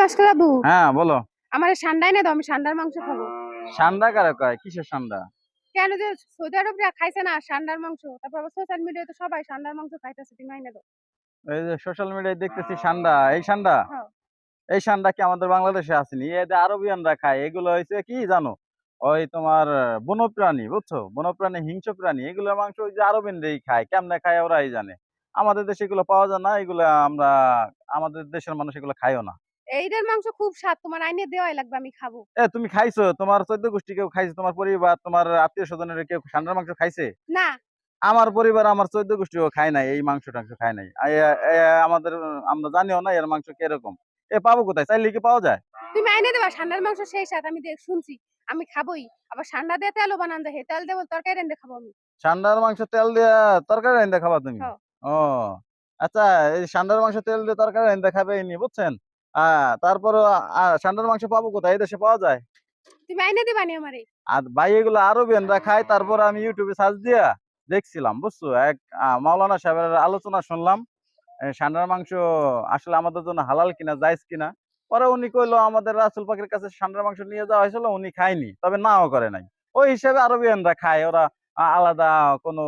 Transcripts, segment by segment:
Master বাবু। হ্যাঁ বলো। আমার সান্ডাই না দাও আমি সান্ডার মাংস খাব। সান্ডা কারে কয় কিসের সান্ডা? কেন যে সৌদি আরবরা খাইছে না সান্ডার মাংস? তারপর আবার সোশ্যাল সবাই সান্ডার মাংস খাইতেছে তুমি আইনা দাও। এই যে সোশ্যাল মিডিয়ায় দেখতেছি সান্ডা। এই সান্ডা? হ্যাঁ। এই সান্ডা কি আমাদের বাংলাদেশে আসেনি? এই যে আরবিয়ানরা খায় এগুলো হয়েছে কি জানো? ওই তোমার বনপ্রাণী বুঝছ? বনপ্রাণী হিংস্র প্রাণী এগুলোর মাংস ওই যে আরবিয়ানরাই খায়। কেমনে খায় ওরাই জানে। আমাদের দেশে এগুলো পাওয়া যায় না এগুলো আমরা আমাদের দেশের মানুষ এগুলো খাইও না। এইটার মাংস খুব স্বাদ তোমার আইনে দেওয়াই লাগবে আমি খাব। এ তুমি খাইছো? তোমার চোদ্দ গোষ্ঠী কেউ খাইছে তোমার পরিবার তোমার আত্মীয় স্বজনের কেউ সান্ডার মাংস খাইছে? না। আমার পরিবার আমার চোদ্দ গোষ্ঠীও খায় নাই এই মাংস টাংস খায় নাই। আমাদের আমরা জানিও না এর মাংস কীরকম। এ পাবো কোথায়? চাইলে কি পাওয়া যায়? তুমি আইনে দেবা সান্ডার মাংস সেই স্বাদ আমি দেখ শুনছি আমি খাবোই। আবার সান্ডা দিয়ে তেলও বানান যায় তেল দেবো তরকারি রেন্দে খাব আমি। সান্ডার মাংস তেল দিয়ে তরকারি রাইন্দা খাবা তুমি। ও আচ্ছা এই সান্ডার মাংস তেল দিয়ে তরকারি রাইন্দা খাবে নি বুঝছেন? হ্যাঁ তারপর সান্ডার মাংস পাবো কোথায়? এই দেশে পাওয়া যায়? তুমি আইনে দিবা নি আমারে। আর ভাই এগুলো আরবিয়ানরা খায় তারপর আমি ইউটিউবে সার্চ দিয়া দেখছিলাম বুঝছ? এক মাওলানা সাহেবের আলোচনা শুনলাম এই ষান্ডার মাংস আসলে আমাদের জন্য হালাল কিনা জায়েজ কিনা? পরে উনি কইলো আমাদের রাসুল পাখির কাছে ষান্ডার মাংস নিয়ে যাওয়া হয়েছিল উনি খায়নি তবে নাও করে নাই। ওই হিসাবে আরবিয়ানরা খায় ওরা আলাদা কোনো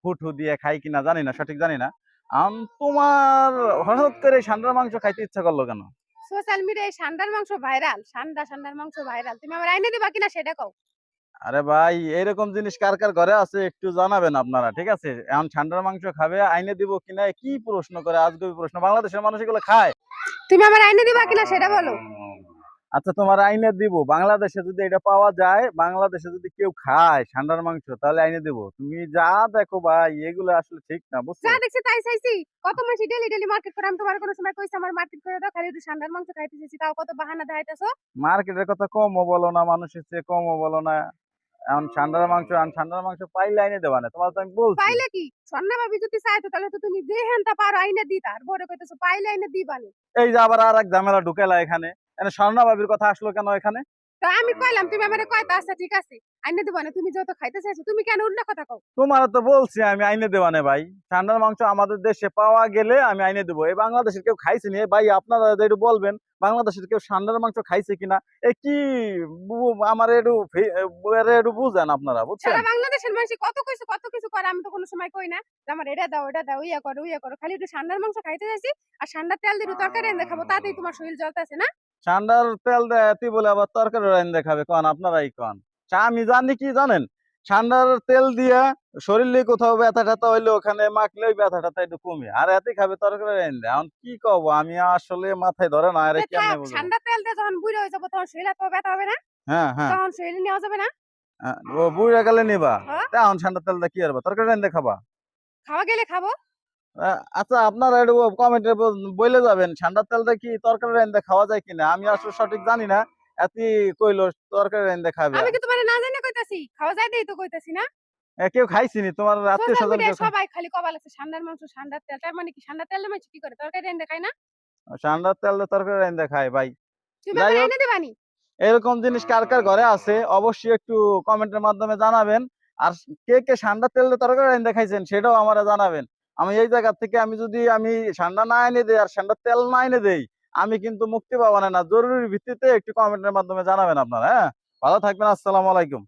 ফুটু দিয়ে খায় কিনা জানি না সঠিক জানি না। আম, তোমার হঠাৎ করে ষান্ডার মাংস খাইতে ইচ্ছা করল কেন? সোশ্যাল মিডিয়ায় সান্ডার মাংস ভাইরাল সান্ডা সান্ডার মাংস ভাইরাল। তুমি আমার আইনে দিবা কিনা সেটা কও। আরে ভাই এরকম জিনিস কার কার ঘরে আছে একটু জানাবেন আপনারা ঠিক আছে? এখন ঠান্ডার মাংস খাবে আইনে দিব কিনা কি প্রশ্ন করে আজগবি প্রশ্ন? বাংলাদেশের মানুষ এগুলো খায়। তুমি আমার আইনে দিবা কিনা সেটা বলো। আচ্ছা তোমার আইনে দিব। বাংলাদেশে যদি এটা পাওয়া যায় বাংলাদেশে যদি কেউ খায় ঠান্ডার মাংস তাহলে আইনে দিব। তুমি যা দেখো ভাই এগুলো আসলে ঠিক না বুঝছ? যা দেখছি তাই চাইছি। কত মাসি ডেলি ডেলি মার্কেট করে আমি তোমার কোনো সময় কইছি আমার মার্কেট করে দাও খালি একটু সান্ডার মাংস খাইতে চাইছি তাও কত বাহানা দেখাইতেছো? মার্কেটের কথা কমও বলো না মানুষের চেয়ে কমও বলো না। এখন ঠান্ডার মাংস এখন ঠান্ডার মাংস পাইলে আইনে দেবা না তোমার তো আমি বলছি। পাইলে কি? স্বর্ণা ভাবি যদি চাইতো তাহলে তো তুমি যে হেনটা পারো আইনে দিতা। আর বড় কইতেছো পাইলে আইনে দিবানি এই যে আবার আর এক ঝামেলা ঢুকেলা এখানে। স্বর্ণা কথা আসলো কেন এখানে? তো আমি কইলাম তুমি আমারে কয়তা আচ্ছা ঠিক আছে আইনে দিবা না তুমি যেহেতু খাইতে চাইছো তুমি কেন কথা কও? তোমার তো বলছি আমি আইনে দেবা না ভাই। ঠান্ডার মাংস আমাদের দেশে পাওয়া গেলে আমি আইনে দেবো। এই বাংলাদেশের কেউ খাইছে নি? ভাই আপনারা একটু বলবেন বাংলাদেশের কেউ ঠান্ডার মাংস খাইছে কিনা? এ কি আমার একটু একটু বুঝেন আপনারা বুঝছেন? বাংলাদেশের মানুষ কত কিছু কত কিছু করে আমি তো কোনো সময় কই না। যে আমার এটা দাও এটা দাও ইয়া করো ইয়া করো খালি একটু সান্ডার মাংস খাইতে চাইছি আর সান্ডার তেল দিয়ে তরকারি এনে খাব তাতেই তোমার শরীর জ্বলতেছে না? ঠান্ডার তেল দেয় তুই বলে আবার তরকারি রাইন দেখাবে কন আপনারাই কন। তা আমি জানি কি জানেন? ঠান্ডার তেল দিয়া শরীরে কোথাও ব্যথা ট্যাথা হইলে ওখানে মাখলে ওই ব্যথা ট্যাথা একটু কমে। আর এতে খাবে তরকারি রাইন দেয়। এখন কি কব আমি আসলে মাথায় ধরে না আরে তা থাক, বুঝব সান্ডার তেল দিয়ে যখন বুড়ো হয়ে যাব তখন শরীর এত ব্যথা হবে না? হ্যাঁ হ্যাঁ। তখন শরীরে নেওয়া যাবে না? ও বুড়া গেলে নিবা। হ্যাঁ। তা এখন ঠান্ডা তেলটা কি করবা? তরকারি রাইন খাবা খাওয়া গেলে খাব। আচ্ছা আপনারা একটু কমেন্টে বলে যাবেন। ঠান্ডার তেলটা কি তরকারি রাইন্দে খাওয়া যায় কিনা? আমি আসলে সঠিক জানি না। এতি কইলো তরকারি রাইন্দে খাবে আমি কি তোমার না জানি কইতাছি? খাওয়া যায় দেই তো কইতাছি না? কেউ খাইছিনি? তোমার আত্মীয় স্বজন সবাই খালি কবাল আছে সান্ডার মাংস সান্ডার তেল। তার মানে কি সান্ডার তেল মাংস কি করে? তরকারি এনে খায় না? ঠান্ডার তেল তরকারি রাইন্দে খায় ভাই। তুমি এনে দিবানি? এরকম জিনিস কার কার ঘরে আছে অবশ্যই একটু কমেন্টের মাধ্যমে জানাবেন। আর কে কে ঠান্ডা তেল দিয়ে তরকারি রাইন্দে খাইছেন সেটাও আমারা জানাবেন। আমি এই জায়গা থেকে আমি যদি আমি সান্ডা না এনে দেই আর সান্ডার তেল না এনে দেই, আমি কিন্তু মুক্তি পাবো না। না জরুরি ভিত্তিতে একটু কমেন্টের মাধ্যমে জানাবেন আপনারা হ্যাঁ? ভালো থাকবেন, আসসালামু আলাইকুম।